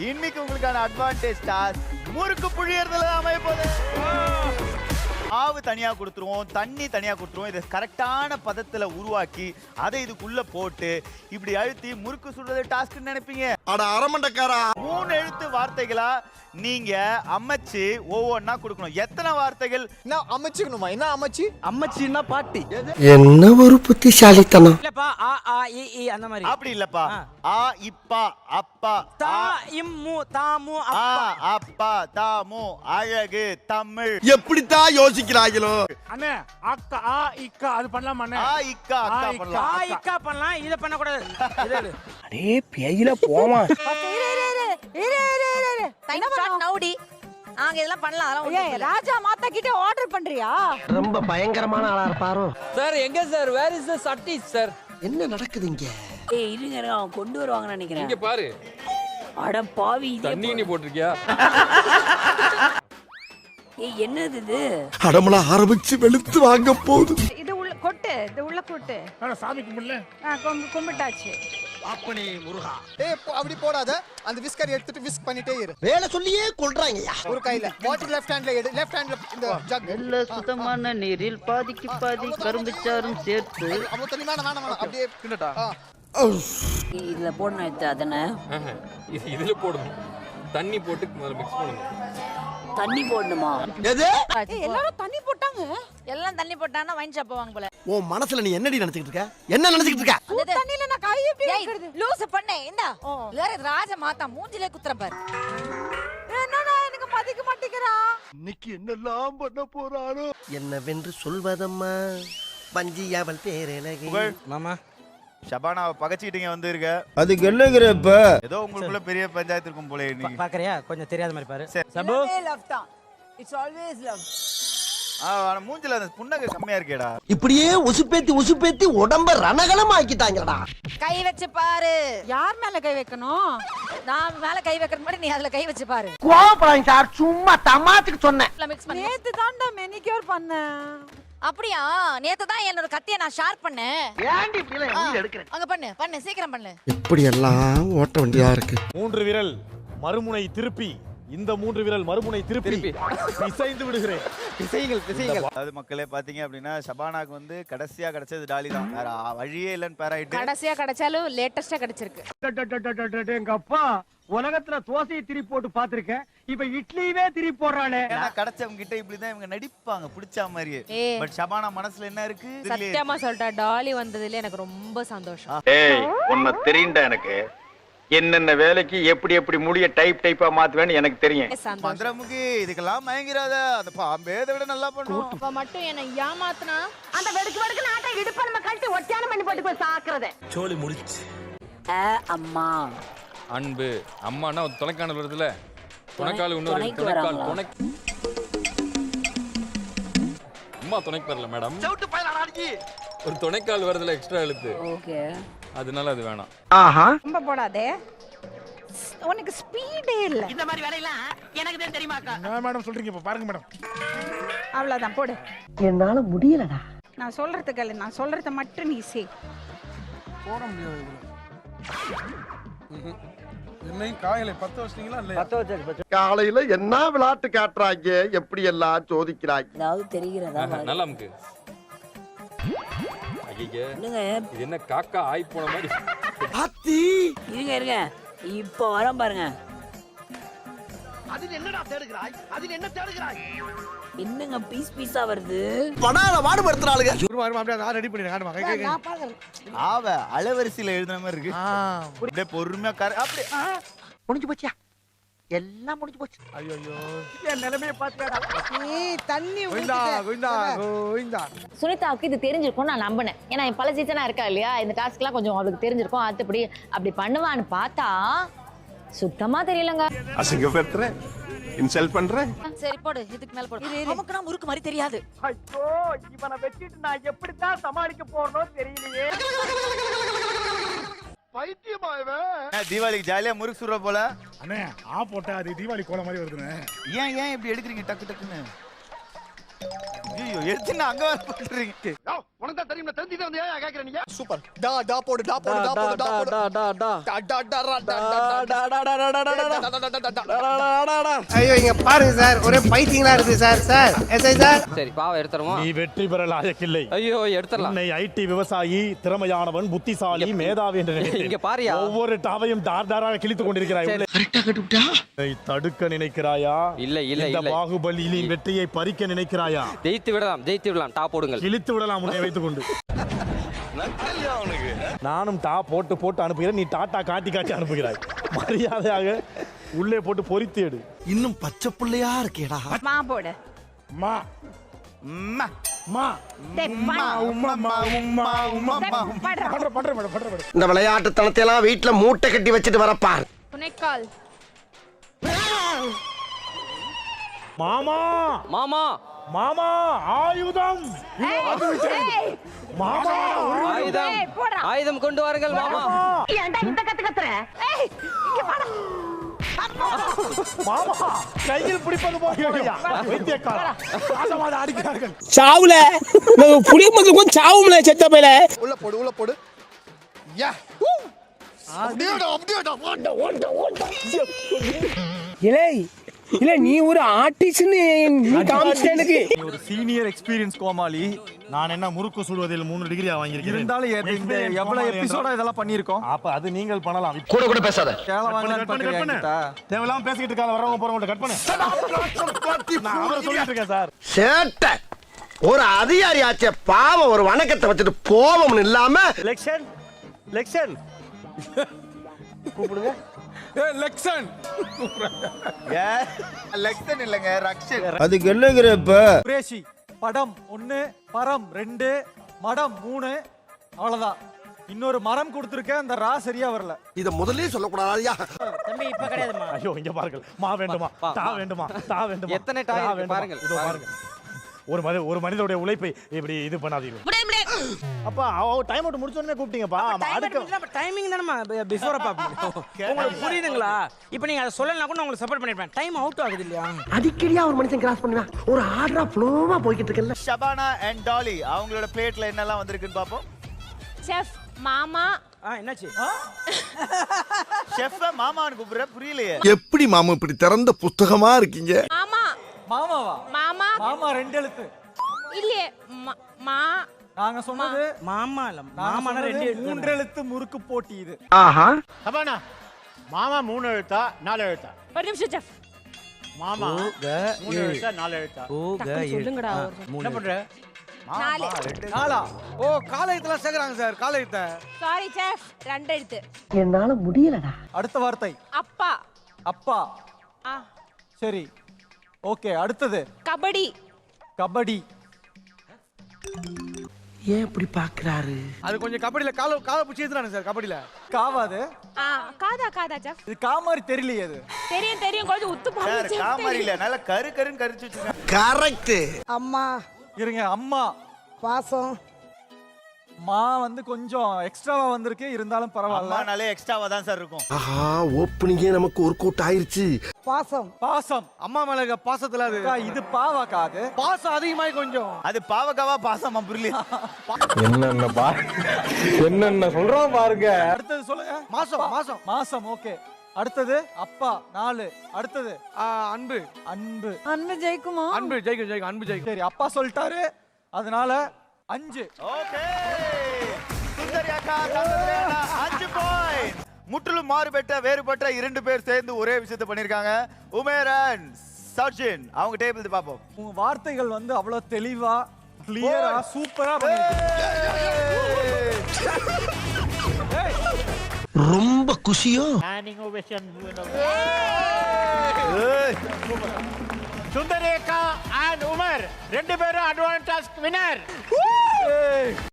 இன்னைக்கு உங்களுக்கான advantage toss முறுக்கு புழியறதுல அமைப்பது மாவு தனியா கொடுத்துருவோம் தண்ணி தனியா கொடுத்துருவோம். இதை கரெக்டான பதத்துல உருவாக்கி அதை இதுக்குள்ள போட்டு இப்படி அழுத்தி முறுக்கு சுடுறது டாஸ்க்னு நினைப்பீங்க. அட அரமண்டக்காரா. மூணு எழுத்து வார்த்தைகளா நீங்க அமைச்சு ஒவ்வொன்றா கொடுக்கணும். எத்தனை வார்த்தைகள்? என்ன அமைச்சுக்கணுமா? என்ன அமைச்சு? அம்மச்சின்னா பாட்டி. என்ன ஒரு புத்திசாலித்தனம். இல்லப்பா ஆ ஆ இ இ அந்த மாதிரி. அப்படி இல்லப்பா. ஆ. இப்பா அப்பா தா இம்மு தாமு ஆ அப்பா அப்பா தாமு அழகு தமிழ். எப்படித்தான் யோசிக்கிறாங்களோ அண்ணே அக்கா ஆ இக்கா அது பண்ணலாமா அண்ணே? ஆ இக்கா அக்கா. பண்ணலாம். ஆ இக்கா பண்ணலாம் இத பண்ண கூடாது இத எடு. நவுடி. நாங்க இதெல்லாம் பண்ணலாம் அதெல்லாம். ராஜா மாத்தா கிட்ட ஆர்டர் பண்றியா? ரொம்ப பயங்கரமான ஆளா இருப்பாரோ. சார் எங்க சார் வேர் இஸ் த சட்டி சார் என்ன நடக்குது இங்க? ஏய் இருங்க அவன் கொண்டு வருவாங்கன்னு நினைக்கிறேன். இங்க பாரு. அட பாவி இதே தண்ணி நீ போட்டிருக்கியா? என்னது இது? அடமலா ஆரம்பிச்சு வெளுத்து வாங்க போகுது. இது உள்ள கொட்டு இது உள்ள கொட்டு. சாமி கும்பிடல. ஆ, கும்பி- கும்பிட்டாச்சு. ஏய் போ- அப்படி போடாத. அந்த விஸ்கர் எடுத்துட்டு விஸ்க் பண்ணிட்டே இரு. வேலை சொல்லியே கொள்றாங்கய்யா. ஒரு கையில. வாட்டர் லெஃப்ட் ஹேண்ட்ல எடு. லெஃப்ட் ஹேண்ட்ல இந்த ஜக் நல்ல சுத்தமான நீரில் பாதிக்கு பாதி கரும்புச்சாரும் சேர்த்து. அவ்வளவு தண்ணி வேணாம் வேணாம் வேணாம். அப்படியே கிண்டட்டா ஏய், இதுல போடணும் அதனே? இதுல போடணும். தண்ணி போட்டு முதல்ல மிக்ஸ் பண்ணணும். தண்ணி போடணுமா? எல்லாரும் தண்ணி போட்டாங்க. எல்லாம் தண்ணி போட்டாங்கன்னா வைன் ஷாப் வாங்க போல. உன் மனசுல நீ என்னடி நினைச்சுக்கிட்டு இருக்க? என்ன நினைச்சுக்கிட்டு இருக்க? தண்ணில நான் கை எப்படி வைக்கிறது? லூஸ் பண்ணே இந்தா. வேற ராஜ மாத்தா மூஞ்சிலே குத்துற பாரு. என்னடா எனக்கு மதிக்க மாட்டேங்கிறான் இன்னைக்கு என்னெல்லாம் பண்ண போறாரோ என்னவென்று சொல்வதம்மா? வஞ்சி அவள் பேரழகி. புகழ் மாமா. ஷபானாவை பகச்சிக்கிட்டீங்க வந்து இருக்க அதுக்கு என்னங்கிறப்ப ஏதோ உங்களுக்குள்ள பெரிய பஞ்சாயத்து இருக்கும் போல இன்னைக்கு பாக்குறியா? கொஞ்சம் தெரியாத மாதிரி பாரு. சரி. சபு லவ் தான். இட்ஸ் ஆல்வேஸ் லவ் ஆ, ஆனா மூஞ்சில அந்த புன்னகை கம்மியா இருக்கேடா. இப்படியே உசுப்பேத்தி உசுப்பேத்தி உடம்ப ரணகலம் ஆக்கிட்டாங்கடா கை வச்சு பாரு. யார் மேல கை வைக்கணும்? நான் மேல கை வைக்கிற மாதிரி நீ அதுல கை வச்சு பாரு. கோபப்படாங்க சார். சும்மா தமாத்துக்கு சொன்னேன். மிக்ஸ் பண்ணி நேத்து தான்டா மெனிக்யூர் பண்ணேன். அப்படியா? நேத்து தான் என்னோட கத்தியை நான் ஷார்ப் பண்ணேன். ஏன்டி இப்படி எல்லாம் ஆ, எடுக்கிறேன் அங்க பண்ணு பண்ணு சீக்கிரம் பண்ணு. எப்படி எல்லாம் ஓட்ட வேண்டியதா இருக்கு. மூன்று விரல் மறுமுனை திருப்பி. இந்த மூன்று விரல் மறுமுனை திருப்பி. இசைந்து விடுகிறேன். திசைகள் திசைகள் அதாவது மக்களே பாத்தீங்க அப்படின்னா ஷபானாக்கு வந்து கடைசியா கிடைச்சது டாலி தான். வேற வழியே இல்லைன்னு பேராயிட்டு கடைசியா கிடைச்சாலும் லேட்டஸ்டா கிடைச்சிருக்கு. எங்க அப்பா. உலகத்துல தோசையை திரி போட்டு பாத்திருக்கேன் இப்ப இட்லியவே திரி போடுறானே கிடைச்சவங்க கிட்ட இப்படிதான் இவங்க நடிப்பாங்க பிடிச்ச மாதிரியே. பட் ஷபானா மனசுல என்ன இருக்கு. சத்தியமா சொல்லிட்டா டாலி வந்ததுல எனக்கு ரொம்ப சந்தோஷம். ஏய் உன்னை தெரியும்டா எனக்கு. என்னென்ன வேலைக்கு எப்படி எப்படி முடிய டைப் டைப்பா மாத்துவேன்னு எனக்கு தெரியும். மந்திரமுகி இதுக்கெல்லாம் மயங்கிறாத. அந்த பாம்பே இதை விட நல்லா பண்ணும். அப்ப மட்டும் என்ன ஏமாத்துனா? அந்த வெடுக்கு வெடுக்கு நாட்டை இடுப்ப நம்ம கழட்டி ஒட்டியான பண்ணி போட்டு போய் சாக்குறத. சோழி முடிச்சு அம்மா. அன்பு. அம்மானா ஒரு துணைக்கானல் வருதுல? துணைக்கால் இன்னொரு துணைக்கால்? துணை அம்மா துணைக்கு வரல மேடம் ஒரு துணைக்கால் வருதுல எக்ஸ்ட்ரா எழுத்து. ஓகே. அதனால அது வேணாம். ஆஹா. ரொம்ப போடாதே. உனக்கு ஸ்பீடே இல்ல. இந்த மாதிரி வேலையெல்லாம் எனக்கு தான் தெரியுமாக்கா என்ன மேடம் சொல்றீங்க? இப்ப பாருங்க மேடம் அவ்வளவுதான் போடு. என்னால முடியலடா. நான் சொல்றது கேளு நான் சொல்றத மட்டும் நீ செய். என்னையும் காயலை பத்து வருஷங்களா இல்லையா? பத்த வச்சு காலையில என்ன விளையாட்டு காட்டுறாங்க? எப்படி எல்லாம் சோதிக்கிறாங்க? ஏதாவது தெரிகிறதா நல்லா இது என்ன காக்கா ஆய் போன மாதிரி? பாத்தி இருங்க இருங்க. இப்ப வரேன் பாருங்க. அதில் என்னடா தேடுகிறாய்? அதில் என்ன தேடுகிறாய்? என்னங்க பீஸ் பீஸா வருது? படாத பாடுபடுத்துறாளுங்க ரெடி பண்ணிடுங்க நான் பாக்குறேன். ஆவ அலவரிசையில எழுதுன மாதிரி இருக்கு. அப்படியே பொறுமையா கர அப்படி முடிஞ்சு போச்சியா எல்லாம் முடிஞ்சு போச்சு. ஐயோ என் நிலைமையை பாத்தியாடா ஏய் தண்ணி கோவிந்தா கோவிந்தா கோவிந்தா. சுனிதாவுக்கு இது தெரிஞ்சிருக்கும் நான் நம்பினேன். ஏன்னா என் பல சீசனா இருக்கா இல்லையா? இந்த டாஸ்க்லாம் கொஞ்சம் அவளுக்கு தெரிஞ்சிருக்கும். அடுத்தபடி அப்படி பண்ணுவான்னு பார்த்தா சுத்தமா தெரியலங்க. அசிங்கப்படுத்துறேன் இன்சல்ட் பண்றேன். சரி போடு இதுக்கு மேல போடு. நமக்கு நான் முறுக்கு மாதிரி தெரியாது. ஐயோ இவனை வச்சுட்டு நான் எப்படித்தான் சமாளிக்க போறனோ தெரியலையே. பைத்தியமா இவன் தீபாவளிக்கு ஜாலியா முறுக்கு சுடுற போல. அண்ணே ஆ போட்டா அது தீபாவளி கோலம் மாதிரி வருதுண்ணே. ஏன் ஏன் இப்படி எடுக்கிறீங்க டக்கு டக்குன்னு? ஐயோ எடுத்து அங்க வர போட்டுறீங்க. உனக்கு தான் தெரியும் தெரிஞ்சுட்டு வந்து ஏன் கேக்குற நீங்க சூப்பர் டா டா போடு டா போடு டா போடு டா போடு டா டா டா டா டா டா ரா, டா டா டா டா டா டா டா டா டா டா டா டா டா டா. ஐயோ இங்க பாருங்க சார் ஒரே பைத்தியங்களா இருக்கு சார் சார் எஸ்ஐ சார் சரி பாவம் எடுத்துருவோம் நீ வெற்றி பெற லாயக்கில்லை ஐயோ எடுத்துடலாம் உன்னை ஐடி விவசாயி திறமையானவன் புத்திசாலி மேதாவி என்று. இங்க பாரியா. ஒவ்வொரு டாவையும் டார் டாராக கிழித்துக் கொண்டிருக்கிறாய். உன்னை தடுக்க நினைக்கிறாயா இல்ல, இல்ல, இந்த இல்ல. பாகுபலியின் வெற்றியை பறிக்க நினைக்கிறாயா ஜெயித்து விடலாம் ஜெயித்து விடலாம் டாப் போடுங்கள் கிழித்து விடலாம் உன்னை வைத்துக் கொண்டு நானும் டா போட்டு போட்டு அனுப்புகிறேன். நீ டாட்டா காட்டி காட்டி அனுப்புகிறாய். மரியாதையாக உள்ளே போட்டு பொறித்து எடு. இன்னும் பச்சை புள்ளையா இருக்கேடா. மா போடு. மா. மா. இந்த விளையாட்டு தனத்தை எல்லாம் வீட்டுல மூட்டை கட்டி வச்சுட்டு வரப்பார். துணைக்கால் மாமா. மாமா. மாமா ஆயுதம். மாமா ஆயுதம். ஆயுதம் கொண்டு வாருங்கள் மாமா. ஏன்டா இந்த கத்து கத்துற? சாவுல புளி மக்களுக்கும் சாவுல செத்த உள்ள போடு உள்ள போடு. இலை இல்ல நீ ஒரு ஆர்டிஸ்ட்னு எனக்கு. நீ ஒரு சீனியர் எக்ஸ்பீரியன்ஸ் கோமாளி. நான் என்ன முறுக்கு சுடுவதில் மூணு டிகிரியா வாங்கியிருக்கிறேன். இருந்தாலும் இந்த எவ்வளவு எபிசோடா இதெல்லாம் பண்ணியிருக்கோம்? அப்ப அது நீங்கள் பண்ணலாம். கூட கூட பேசாத. தேவையில்லாம பேசிக்கிட்டு இருக்காத வரவங்க போறவங்க கட் பண்ணு. நான் அவரை சொல்லிட்டு இருக்கேன் சார். சேட்டை. ஒரு அதிகாரி ஆச்சே பாவம் ஒரு வணக்கத்தை வச்சுட்டு போவோம்னு இல்லாம லெக்ஷன் லெக்ஷன். லெக்சன். லெக்சன் இல்லங்க ரக்ஷன். அதுக்கு என்னங்கிற இப்ப? குரேஷி படம் ஒன்னு பரம் ரெண்டு மடம் மூணு அவ்வளவுதான். இன்னொரு மரம் கொடுத்துருக்கேன் அந்த ரா சரியா வரல. இத முதல்லயே சொல்லக்கூடாதா தம்பி இப்ப கிடையாதுமா? ஐயோ இங்க பாருங்கள். மா வேண்டுமா? தா. வேண்டுமா? தா வேண்டுமா? எத்தனை டா? பாருங்கள், இதோ. பாருங்கள். ஒரு மனித ஒரு மனிதனுடைய உழைப்பை இப்படி இது பண்ணாதீங்க அப்பா அவ டைம் அவுட் முடிச்ச உடனே கூப்பிட்டீங்கப்பா. அடுக்க டைமிங் தானே பிஃபோர் உங்களுக்கு புரியுதுங்களா? இப்போ நீங்க அதை சொல்லலாம் கூட நான் உங்களுக்கு சப்போர்ட் பண்ணிருப்பேன். டைம் அவுட் ஆகுது இல்லையா? அடிக்கடியா ஒரு மனுஷன் கிராஸ் பண்ணுவேன் ஒரு ஆர்டரா ஃப்ளோவா போய்கிட்டு இருக்கல ஷபானா அண்ட் டாலி அவங்களோட பிளேட்ல என்னெல்லாம் வந்திருக்குன்னு பாப்போம் செஃப் மாமா. ஆ என்னாச்சு? செஃப் மாமான்னு கூப்பிடுற? புரியலையே. எப்படி மாமா இப்படி திறந்த புஸ்தகமா இருக்கீங்க? மாமா. மாமாவா? மாமா. மாமா ரெண்டு எழுத்து. இல்லையே ம- மா நாங்க சொன்னது மாமா இல்ல நாங்க மாமா சொன்னது ரெண்டு மூன்று எழுத்து முறுக்கு போட்டி இது. ஆஹா. சபானா மாமா மூணு எழுத்தா நாலு எழுத்தா ஒரு நிமிஷம் செஃப். மாமா மூணு எழுத்தா நாலு எழுத்தா சொல்லுங்கடா என்ன பண்ற? நாலு. ஓ காலேஜத்துல சேர்க்கறாங்க சார் காலேஜத்தை சாரி செஃப். ரெண்டு எழுத்து. என்னால முடியலடா. அடுத்த வார்த்தை. அப்பா. அப்பா. ஆ. சரி. ஓகே அடுத்தது. கபடி. கபடி. ஏன் இப்படி பாக்குறாரு அது கொஞ்சம் கபடியில கால கால பிடிச்சி எடுத்துறாங்க சார் கபடியில. காவாது ஆ காதா காதா செஃப் இது காமாரி தெரியலையே அது. தெரியும் தெரியும் கொஞ்சம் உத்து சார் பாருங்க காமாரி இல்ல நல்ல கரு கருன்னு கரிச்சு வச்சிருக்காங்க. கரெக்ட் அம்மா. இருங்க அம்மா. பாசம் மா வந்து கொஞ்சம் எக்ஸ்ட்ராவா வந்திருக்கு இருந்தாலும் பரவாயில்ல. அம்மானாலே எக்ஸ்ட்ராவா தான் சார் இருக்கும். ஆஹா ஓப்பனிங்கே நமக்கு ஒரு கூட்ட ஆயிருச்சு. பாசம். பாசம். அம்மா மேல இருக்க பாசத்துல அது. அக்கா, இது பாவாக்கா அது. பாசம் அதிகமாயி கொஞ்சம். அது பாவக்காவா பாசமா புரியல. என்னென்ன என்னென்ன சொல்றான் பாருங்க. அடுத்தது சொல்லுங்க. மாசம் மாசம். மாசம் ஓகே அடுத்தது அப்பா நாலு. அடுத்தது. ஆ, அன்பு. அன்பு. அன்பு ஜெயிக்குமா? அன்பு ஜெயிக்கும் ஜெயிக்கும் அன்பு ஜெயிக்கும். சரி அப்பா சொல்லிட்டாரு. அதனால அஞ்சு. ஓகே. சுந்தரி அக்கா அஞ்சு பாயிண்ட் முற்றிலும் மாறுபட்ட வேறுபட்ட இரண்டு பேர் சேர்ந்து ஒரே விஷயத்தை பண்ணிருக்காங்க உமேரன் சச்சின் அவங்க டேபிள் பாப்போம் உங்க வார்த்தைகள் வந்து அவ்வளவு தெளிவா கிளியரா சூப்பரா பண்ணிருக்கீங்க ரொம்ப குஷியோ? సుందరేఖ అండ్ ఉమర్ రెండు పేరు అడ్వాంటాస్ వినర్